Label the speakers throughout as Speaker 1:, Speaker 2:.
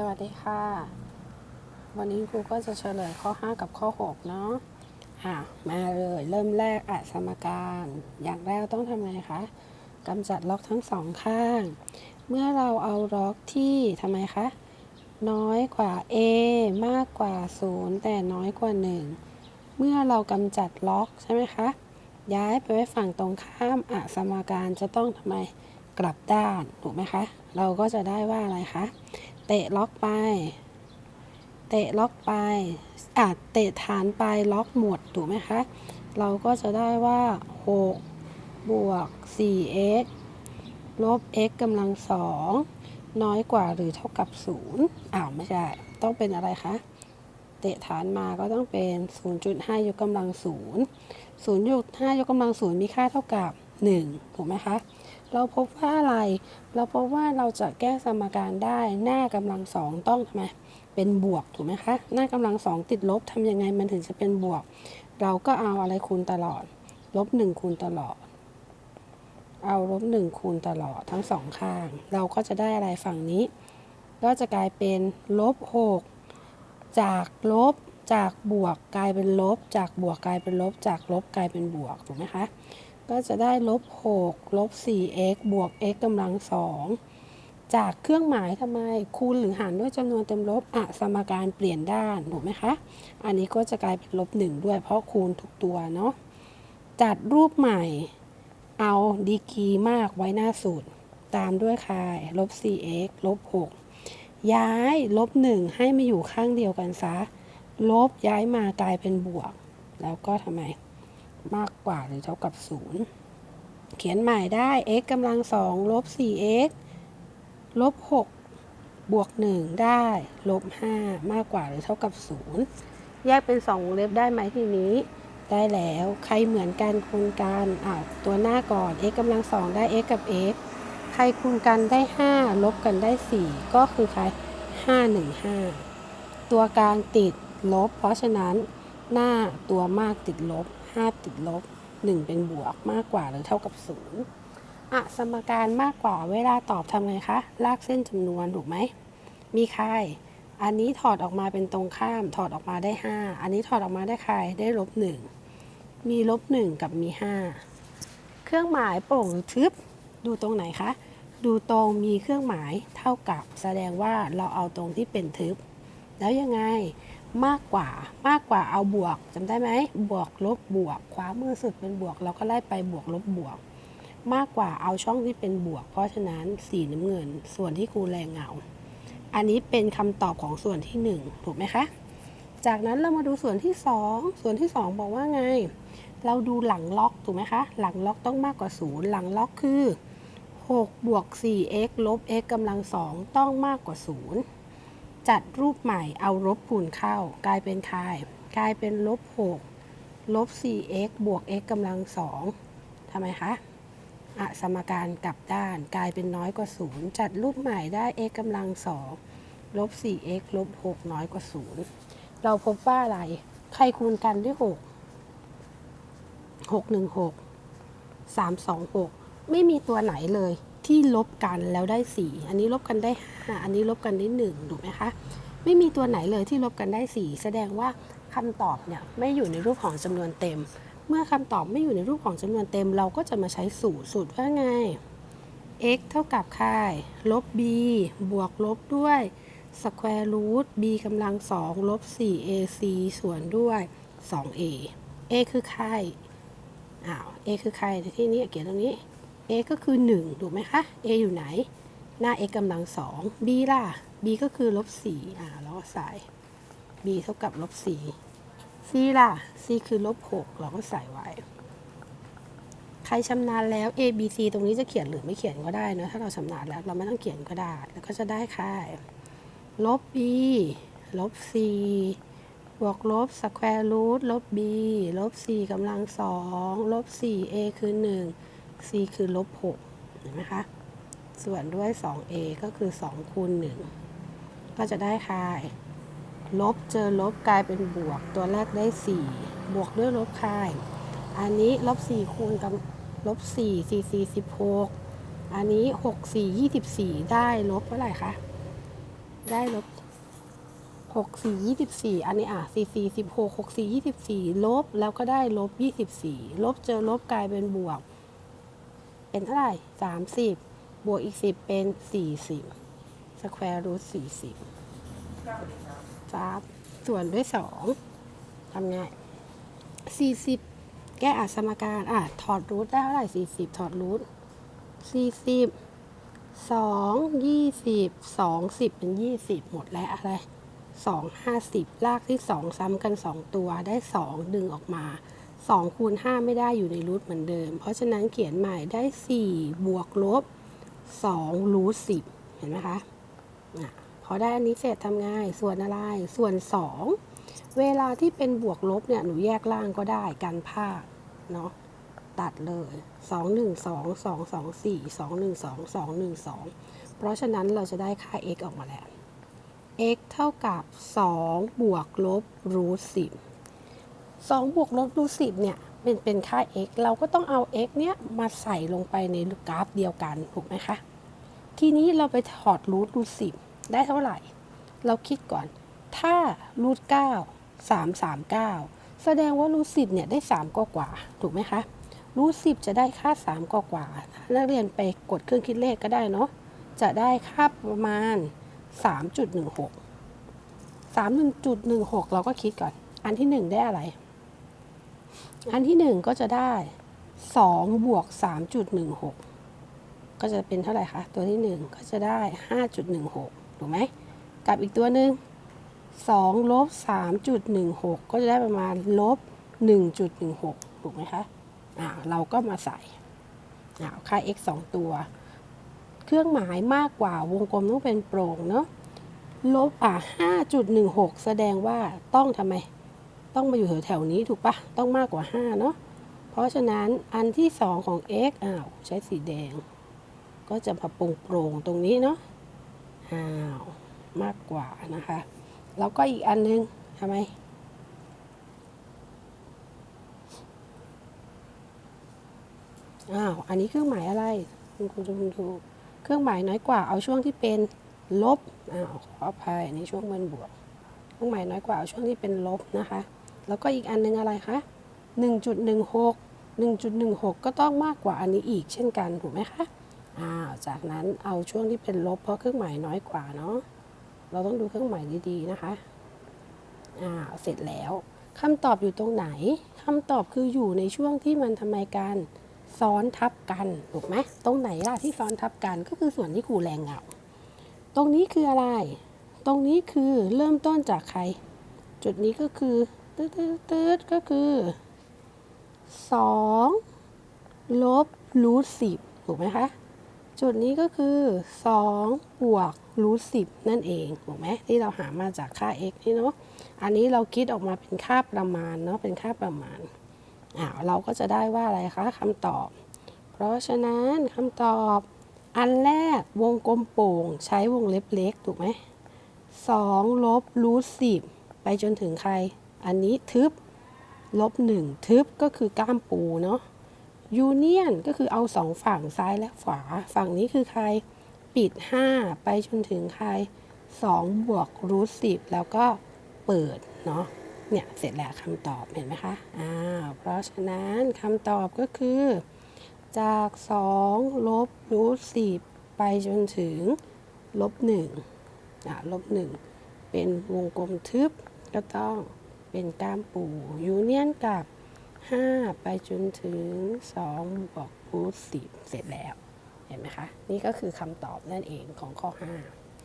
Speaker 1: สวัสดีค่ะ วันนี้ครูก็จะเฉลยข้อ 5 กับข้อ 6 เนาะอะมาเลยเริ่มแรกอะสมการ อย่างแรกต้องทำไงคะกำจัดล็อกทั้งสองข้าง เมื่อเราเอาล็อกที่ทำไมคะ น้อยกว่า a มากกว่า 0 แต่น้อยกว่า 1 เมื่อเรากำจัดล็อกใช่ไหมคะ ย้ายไปไว้ฝั่งตรงข้ามอะสมการจะต้องทำไมกลับด้านถูกไหมคะ เราก็จะได้ว่าอะไรคะ เตะล็อกไป เตะล็อกไปอาเตะฐานไปล็อกหมดถูกไหมคะ เราก็จะได้ว่า 6 บวก 4x ลบ x กำลังสองน้อยกว่าหรือเท่ากับ 0อ้าวไม่ใช่ ต้องเป็นอะไรคะ เตะฐานมาก็ต้องเป็น 0.5 ยกกำลัง 0 0ยก5ยกกำลัง 0 มีค่าเท่ากับ 1 ถูกไหมคะ เราพบว่าอะไร เราพบว่าเราจะแก้สมการได้หน้ากำลังสองต้องทำไมเป็นบวกถูกไหมคะ หน้ากำลังสองติดลบทำยังไงมันถึงจะเป็นบวก เราก็เอาอะไรคูณตลอด ลบหนึ่งคูณตลอด เอาลบหนึ่งคูณตลอดทั้งสองข้าง เราก็จะได้อะไรฝั่งนี้ ก็จะกลายเป็นลบหกจากลบจากบวกกลายเป็นลบ จากบวกกลายเป็นลบ จากลบกลายเป็นบวกถูกไหมคะ ก็จะได้ลบ6ลบ 4x บวก x กำลัง2จากเครื่องหมายทำไมคูณหรือหารด้วยจำนวนเต็มลบอะสมการเปลี่ยนด้านถูกไหมคะ อันนี้ก็จะกลายเป็นลบ1ด้วยเพราะคูณทุกตัวเนาะจัดรูปใหม่เอาดีกรีมากไว้หน้าสุดตามด้วยคายลบ 4x ลบ 6 ย้ายลบ 1 ให้มาอยู่ข้างเดียวกันซะ ลบย้ายมากลายเป็นบวก แล้วก็ทำไม มากกว่าหรือเท่ากับ 0 เขียนใหม่ได้ x กำลัง2ลบ 4x ลบ 6 บวก 1 ได้ ลบ 5 มากกว่าหรือเท่ากับ 0 แยกเป็น 2 วงเล็บได้ไหมทีนี้ ได้แล้ว ใครเหมือนกันคูณกันอ้าวตัวหน้าก่อน x กำลัง2ได้ x กับ x ใครคูณกันได้ 5 ลบกันได้ 4 ก็คือใคร 5 1 5 ตัวกลางติดลบ เพราะฉะนั้นหน้าตัวมากติดลบ 5 ติดลบ 1 เป็นบวกมากกว่าหรือเท่ากับ 0อะสมการมากกว่าเวลาตอบทำไงคะ ลากเส้นจำนวนถูกไหม มีใครอันนี้ถอดออกมาเป็นตรงข้าม ถอดออกมาได้ 5 อันนี้ถอดออกมาได้ใครได้ลบ 1 มีลบ 1 กับมี 5 เครื่องหมายโปร่งหรือทึบ ดูตรงไหนคะ ดูตรงมีเครื่องหมายเท่ากับ แสดงว่าเราเอาตรงที่เป็นทึบ แล้วยังไง มากกว่ามากกว่าเอาบวกจำได้ไหมบวกลบบวกขวามือสุดเป็นบวกเราก็ไล่ไปบวกลบบวก มากกว่าเอาช่องที่เป็นบวก เพราะฉะนั้นสีน้ำเงิน ส่วนที่ครูแรงเงา อันนี้เป็นคำตอบของส่วนที่ 1 ถูกไหมคะ จากนั้นเรามาดูส่วนที่ 2 ส่วนที่ 2 บอกว่าไง เราดูหลังล็อกถูกไหมคะหลังล็อกต้องมากกว่า0หลังล็อกคือ6บวก 4x ลบ x กำลัง 2 ต้องมากกว่า 0 จัดรูปใหม่เอาลบคูณเข้า กลายเป็นคาย กลายเป็นลบ6ลบ 4x บวก x กำลัง2ทำไมคะอะสมการกลับด้านกลายเป็นน้อยกว่า 0 จัดรูปใหม่ได้ x กำลัง2ลบ 4x ลบ 6 น้อยกว่า 0 เราพบว่าอะไร ใครคูณกันด้วย 6 6 1 6 3 2 6 ไม่มีตัวไหนเลย ที่ลบกันแล้วได้ 4 อันนี้ลบกันได้ 5 อันนี้ลบกันได้1ถูกไหมคะ ไม่มีตัวไหนเลยที่ลบกันได้ 4 แสดงว่าคำตอบเนี่ยไม่อยู่ในรูปของจำนวนเต็ม เมื่อคำตอบไม่อยู่ในรูปของจำนวนเต็ม เราก็จะมาใช้สูตรสูตรว่าไง x เท่ากับค่ายลบ b บวกลบด้วย square root b กำลัง2ลบ 4ac ส่วนด้วย 2a a คือค่ายอ้าว a คือค่ายที่นี้เขียนตรงนี้ a ก็คือ 1 ถูกไหมคะ a อยู่ไหน หน้า x กำลัง2 b ล่ะ b ก็คือลบ4อ่าเราก็ใส่ b เท่ากับลบ4 c ล่ะ c คือลบ6เราก็ใส่ไว้ ใครชำนาญแล้ว a b c ตรงนี้จะเขียนหรือไม่เขียนก็ได้นะถ้าเราชำนาญแล้วเราไม่ต้องเขียนก็ได้ แล้วก็จะได้ค่ายลบ b ลบ c บวกลบ square root ลบ b ลบ c กำลัง2ลบ 4a คือ 1 c คือลบ6เห็นไหมคะ ส่วนด้วย 2a ก็คือ 2 คูณ 1 ก็จะได้ค่ายลบเจอลบกลายเป็นบวก ตัวแรกได้ 4 บวกด้วยลบค่าย อันนี้ลบ 4 คูณกับลบ4 4 4 16 อันนี้ 6 4 24 ได้ลบเท่าไหร่คะ ได้ลบหกสี่ยี่สิบสี่อันนี้อะสี่สี่สิบหกหกสี่ยี่สิบสี่ลบแล้วก็ได้ลบยี่สิบสี่ลบเจอลบกลายเป็นบวก เป็นเท่าไหร่สามสิบบวกอีกสิบเป็นสี่สิบสแควร์รูทสี่สิบครับส่วนด้วยสองทำไงสี่สิบแก้อัดสมการอะถอดรูทได้เท่าไหร่สี่สิบถอดรูทสี่สิบสองยี่สิบสองสิบเป็นยี่สิบหมดแล้วอะไรสองห้าสิบลากที่สองซ้ำกันสองตัวได้สองดึงออกมา สองคูณห้าไม่ได้อยู่ในรูทเหมือนเดิม เพราะฉะนั้นเขียนใหม่ได้สี่บวกลบสองรูทสิบเห็นไหมคะพอได้อันนี้เสร็จทำง่าย ส่วนอะไร ส่วนสองเวลาที่เป็นบวกลบเนี่ย หนูแยกล่างก็ได้กันพลาดเนาะ ตัดเลย 2 1 2 2 2 4 2 1 2 2 1 2 เพราะฉะนั้นเราจะได้ค่า x ออกมาแล้ว x เท่ากับ 2 บวกลบรูท10 2บวกลบรูท10เนี่ยเป็นเป็นค่า x เราก็ต้องเอา x เนี้ยมาใส่ลงไปในกราฟเดียวกันถูกไหมคะ ทีนี้เราไปถอดรูทรูท10ได้เท่าไหร่ เราคิดก่อน ถ้ารูท9 3 3 9แสดงว่ารูท10เนี่ยได้3กว่ากว่าถูกไหมคะรูทสิบจะได้ค่า3กว่ากว่า นักเรียนไปกดเครื่องคิดเลขก็ได้เนาะ จะได้ค่าประมาณ3.16 3.16เราก็คิดก่อน อันที่1ได้อะไร อันที่ 1 ก็จะได้2บวก3.16 ก็จะเป็นเท่าไหร่คะตัวที่ 1 ก็จะได้ 5.16 ถูกไหมกับอีกตัวหนึ่ง2ลบ3.16 ก็จะได้ประมาณลบ 1.16 ถูกไหมคะอ่าเราก็มาใส่อ่าค่า x 2 ตัว เครื่องหมายมากกว่าวงกลมต้องเป็นโปร่งเนาะลบอะ5.16 แสดงว่าต้องทำไม ต้องมาอยู่แถวๆนี้ถูกปะต้องมากกว่า 5 เนาะเพราะฉะนั้นอันที่ 2 ของ x อ้าวใช้สีแดง ก็จะมาโปร่งตรงนี้เนาะอ้าวมากกว่านะคะแล้วก็อีกอันนึงทำไมอ้าว อันนี้เครื่องหมายอะไรคุณครูจะคุณครูเครื่องหมายน้อยกว่า เอาช่วงที่เป็นลบ อ้าว ขออภัยอันนี้ช่วงเป็นบวก เครื่องหมายน้อยกว่า เอาช่วงที่เป็นลบนะคะ แล้วก็อีกอันนึงอะไรคะ 1.16 1.16 ก็ต้องมากกว่าอันนี้อีกเช่นกันถูกไหมคะอ้าวจากนั้นเอาช่วงที่เป็นลบเพราะเครื่องหมายน้อยกว่าเนาะเราต้องดูเครื่องหมายดีๆนะคะอ่าเสร็จแล้วคำตอบอยู่ตรงไหนคำตอบคืออยู่ในช่วงที่มันทำไมกันซ้อนทับกันถูกไหมตรงไหนล่ะที่ซ้อนทับกันก็คือส่วนที่ครูแรงเงาตรงนี้คืออะไร ตรงนี้คือเริ่มต้นจากใคร จุดนี้ก็คือ ตืดตืดตืดก็คือ2ลบรูทสิบถูกไหมคะ จุดนี้ก็คือ2บวกรูทสิบนั่นเองถูกไหมที่เราหามาจากค่า x นี่เนาะอันนี้เราคิดออกมาเป็นค่าประมาณเนาะเป็นค่าประมาณอ่าเราก็จะได้ว่าอะไรคะคำตอบ เพราะฉะนั้นคำตอบอันแรกวงกลมโป่งใช้วงเล็บเล็กถูกไหมสองลบรูทสิบไปจนถึงใคร อันนี้ทึบลบหนึ่งทึบก็คือก้ามปูเนาะยูเนียนก็คือเอาสองฝั่งซ้ายและขวา ฝั่งนี้คือใคร ปิด 5 ไปจนถึงใคร 2 บวกรูทสิบแล้วก็เปิด เนาะเนี่ยเสร็จแล้วคำตอบเห็นไหมคะอ้าวเพราะฉะนั้นคำตอบก็คือ จาก 2 ลบรูทสิบไปจนถึงลบ1อะลบ1เป็นวงกลมทึบก็ต้อง เป็นก้ามปูยูเนียนกับ 5 ไปจนถึง 2 บวกรูทสิเสร็จแล้ว เห็นไหมคะ นี่ก็คือคำตอบนั่นเองของข้อ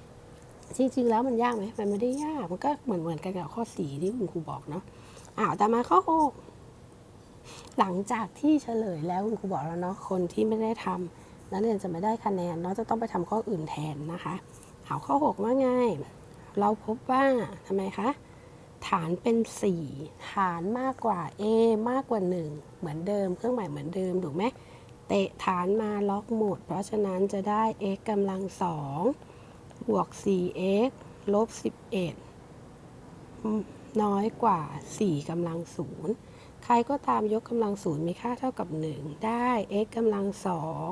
Speaker 1: 5 จริง ๆ แล้วมันยากไหมมันไม่ได้ยาก มันก็เหมือนเหมือนกันกับข้อ 4 ที่คุณครูบอกเนาะอ้าวแต่มาข้อ 6 หลังจากที่เฉลยแล้วคุณครูบอกแล้วเนาะคนที่ไม่ได้ทำนักเรียนจะไม่ได้คะแนนเนาะจะต้องไปทำข้ออื่นแทนนะคะเอาข้อ 6 ว่าไงเราพบว่าทำไมคะ ฐานเป็น 4 ฐานมากกว่า a มากกว่า 1 เหมือนเดิม เครื่องหมายเหมือนเดิมถูกไหมเตะฐานมาล็อกหมด เพราะฉะนั้นจะได้ x กำลังสองบวก 4x ลบ 11อืมน้อยกว่า 4กำลังศูนย์ใครก็ตามยกกำลังศูนย์มีค่าเท่ากับ 1 ได้ x กำลังสอง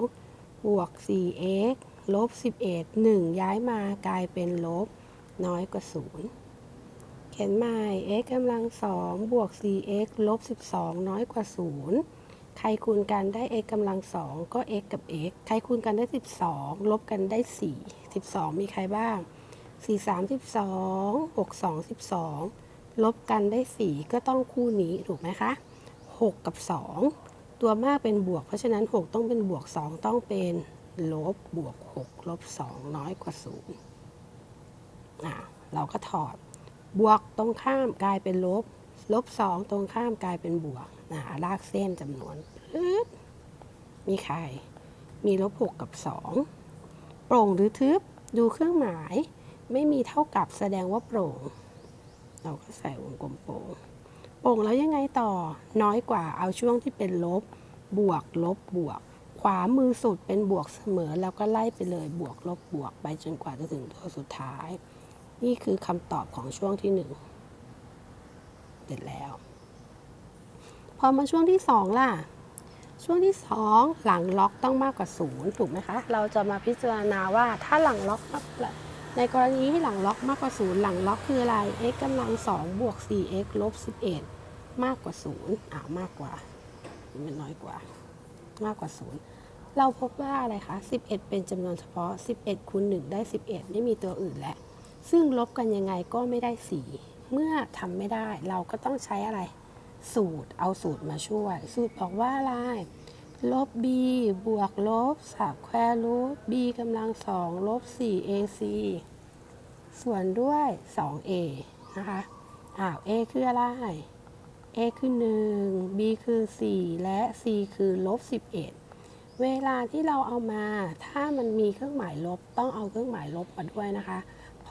Speaker 1: บวก 4x ลบ 11 1 ย้ายมากลายเป็นลบน้อยกว่าศูนย์ ขียนใหม่ x กำลังสองบวก 4x ลบ 12 น้อยกว่าศูนย์ใครคูณกันได้ x กำลังสองก็ x กับ x ใครคูณกันได้ 12 ลบกันได้ 4 12 มีใครบ้าง 4 3 12 6 2 12 ลบกันได้ 4 ก็ต้องคู่นี้ถูกไหมคะ 6 กับ 2 ตัวมากเป็นบวก เพราะฉะนั้น 6 ต้องเป็นบวก 2 ต้องเป็นลบบวก 6 ลบ 2 น้อยกว่า0อะเราก็ถอด บวกตรงข้ามกลายเป็นลบ ลบ2ตรงข้ามกลายเป็นบวกนะลากเส้นจำนวนปึ๊บมีใคร มีลบ6กับ2โปร่งหรือทึบดูเครื่องหมาย ไม่มีเท่ากับแสดงว่าโปร่ง เราก็ใส่วงกลมโปร่ง โปร่งแล้วยังไงต่อ น้อยกว่าเอาช่วงที่เป็นลบ บวกลบบวก ขวามือสุดเป็นบวกเสมอ แล้วก็ไล่ไปเลยบวกลบบวกไปจนกว่าจะถึงตัวสุดท้าย นี่คือคำตอบของช่วงที่หนึ่งเสร็จแล้ว พอมาช่วงที่สองล่ะ ช่วงที่สองหลังล็อกต้องมากกว่าศูนย์ถูกไหมคะ เราจะมาพิจารณาว่าถ้าหลังล็อกมากในกรณีที่หลังล็อกมากกว่าศูนย์หลังล็อกคืออะไร x กำลังสองบวก 4x ลบ 11 มากกว่าศูนย์อ่ามากกว่า มันน้อยกว่า มากกว่าศูนย์เราพบว่าอะไรคะ 11 เป็นจำนวนเฉพาะ 11คูณ1ได้ 11 ไม่มีตัวอื่นแล้ว ซึ่งลบกันยังไงก็ไม่ได้4เมื่อทำไม่ได้เราก็ต้องใช้อะไร สูตรเอาสูตรมาช่วย สูตรบอกว่าอะไรลบ b บวกลบสับแควรูท b กำลังสองลบ 4ac ส่วนด้วย 2a นะคะอ้าว a คืออะไร a คือ 1 b คือ 4 และ c คือลบ 11 เวลาที่เราเอามา ถ้ามันมีเครื่องหมายลบต้องเอาเครื่องหมายลบมาด้วยนะคะ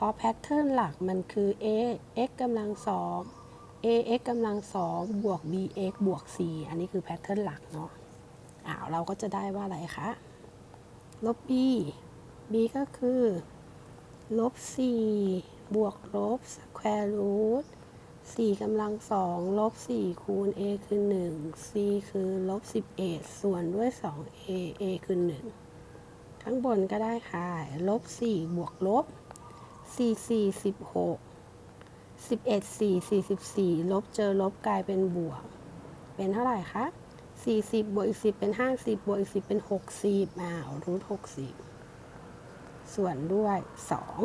Speaker 1: เพราะแพทเทิร์นหลักมันคือ a x กำลังสอง ax กำลังสองบวก bx บวก c อันนี้คือแพทเทิร์นหลักเนาะอ้าวเราก็จะได้ว่าอะไรคะ ลบ b b ก็คือลบ4บวกลบสแควรูท4กำลังสองลบ 4 คูณ a คือ 1 c คือลบ 11 ส่วนด้วย 2a a คือ 1 ข้างบนก็ได้ค่ะ ลบ 4 บวกลบ สี่สี่สิบหกสิบเอ็ดสี่สี่สิบสี่ลบเจอลบกลายเป็นบวก เป็นเท่าไหร่คะสี่สิบบวกอีกสิบเป็นห้าสิบบวกอีกสิบเป็นหกสิบอ้าวรูทหกสิบส่วนด้วยสอง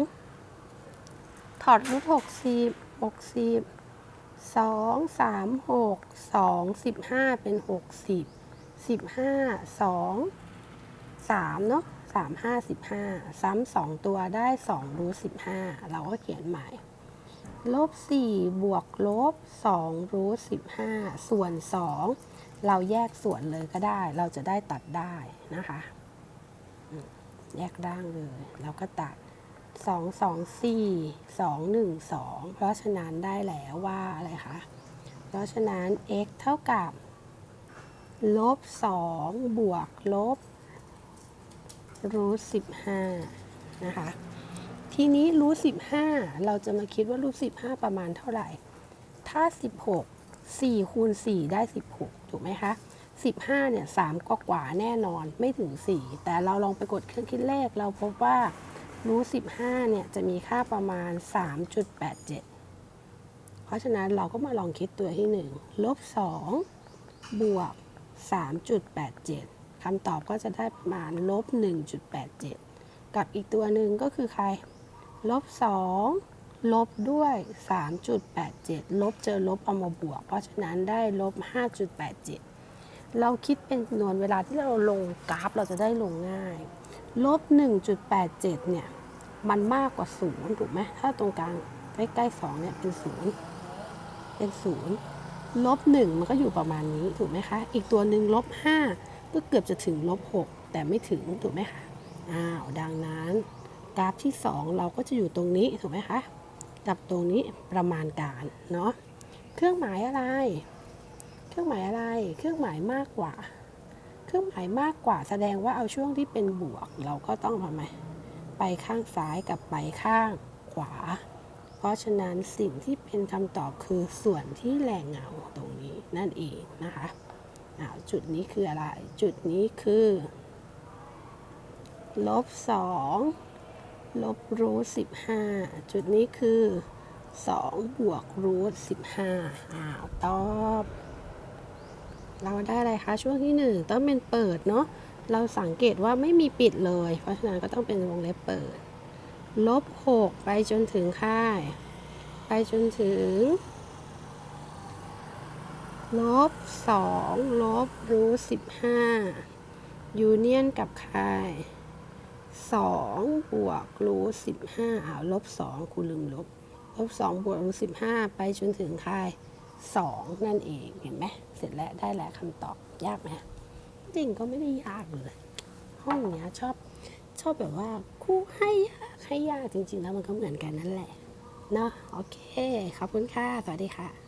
Speaker 1: ถอดรูทหกสิบหกสิบสองสามหกสองสิบห้าเป็นหกสิบสิบห้าสองสามเนาะ 3 5 15 ซ้ำ2ตัวได้2รูท15 เราก็เขียนใหม่ลบ4บวกลบ2รูท15 ส่วน 2 เราแยกส่วนเลยก็ได้ เราจะได้ตัดได้นะคะ แยกร่างเลยเราก็ตัด 2 2 4 2 1 2 เพราะฉะนั้นได้แล้วว่าอะไรคะ เพราะฉะนั้น x เท่ากับลบ2บวกลบ รูท15นะคะ ทีนี้รูท15เราจะมาคิดว่ารูท15ประมาณเท่าไหร่ ถ้า16 4คูณ4ได้16ถูกไหมคะ15เนี่ย3กว่ากว่าๆแน่นอนไม่ถึง4แต่เราลองไปกดเครื่องคิดเลข เราพบว่ารูท15เนี่ยจะมีค่าประมาณ3.87เพราะฉะนั้นเราก็มาลองคิดตัวที่1ลบ2บวก 3.87 คำตอบก็จะได้ประมาณลบ 1.87 กับอีกตัวหนึ่งก็คือใคร ลบ 2 ลบด้วย 3.87 ลบเจอลบเอามาบวก เพราะฉะนั้นได้ลบ 5.87 เราคิดเป็นจำนวนเวลาที่เราลงกราฟเราจะได้ลงง่าย ลบ 1.87 เนี่ย มันมากกว่า 0 ถูกไหม ถ้าตรงกลางใกล้ๆ2เนี่ยเป็น 0 เป็น 0ลบ1มันก็อยู่ประมาณนี้ถูกไหมคะ อีกตัวหนึ่งลบ5 ก็เกือบจะถึงลบ6แต่ไม่ถึงถูกไหมคะอ้าวดังนั้น กราฟที่ 2 เราก็จะอยู่ตรงนี้ถูกไหมคะกับตรงนี้ประมาณการเนาะเครื่องหมายอะไร เครื่องหมายอะไร เครื่องหมายมากกว่า เครื่องหมายมากกว่าแสดงว่าเอาช่วงที่เป็นบวก เราก็ต้องทำไมไปข้างซ้ายกับไปข้างขวา เพราะฉะนั้นสิ่งที่เป็นคำตอบคือส่วนที่แรงเงาตรงนี้นั่นเองนะคะ อ้าวจุดนี้คืออะไร จุดนี้คือลบสองลบรูทสิบห้าจุดนี้คือสองบวกรูทสิบห้าอ้าวตอบ เราได้อะไรคะ ช่วงที่หนึ่งต้องเป็นเปิดเนาะเราสังเกตว่าไม่มีปิดเลย เพราะฉะนั้นก็ต้องเป็นวงเล็บเปิด ลบหกไปจนถึงค่าย ไปจนถึง ลบสองลบรูทสิบห้ายูเนียนกับค่ายสองบวกรูทสิบห้าอ้าวลบสองครูลืมลบลบสองบวกรูทสิบห้าไปจนถึงค่ายสองนั่นเองเห็นไหมเสร็จแล้วได้แล้วคำตอบยากไหมจริงก็ไม่ได้ยากเลย ห้องเนี้ยชอบชอบแบบว่าครูให้ยากให้ยากจริง ๆ แล้วมันก็เหมือนกันนั่นแหละเนาะโอเค ขอบคุณค่ะ สวัสดีค่ะ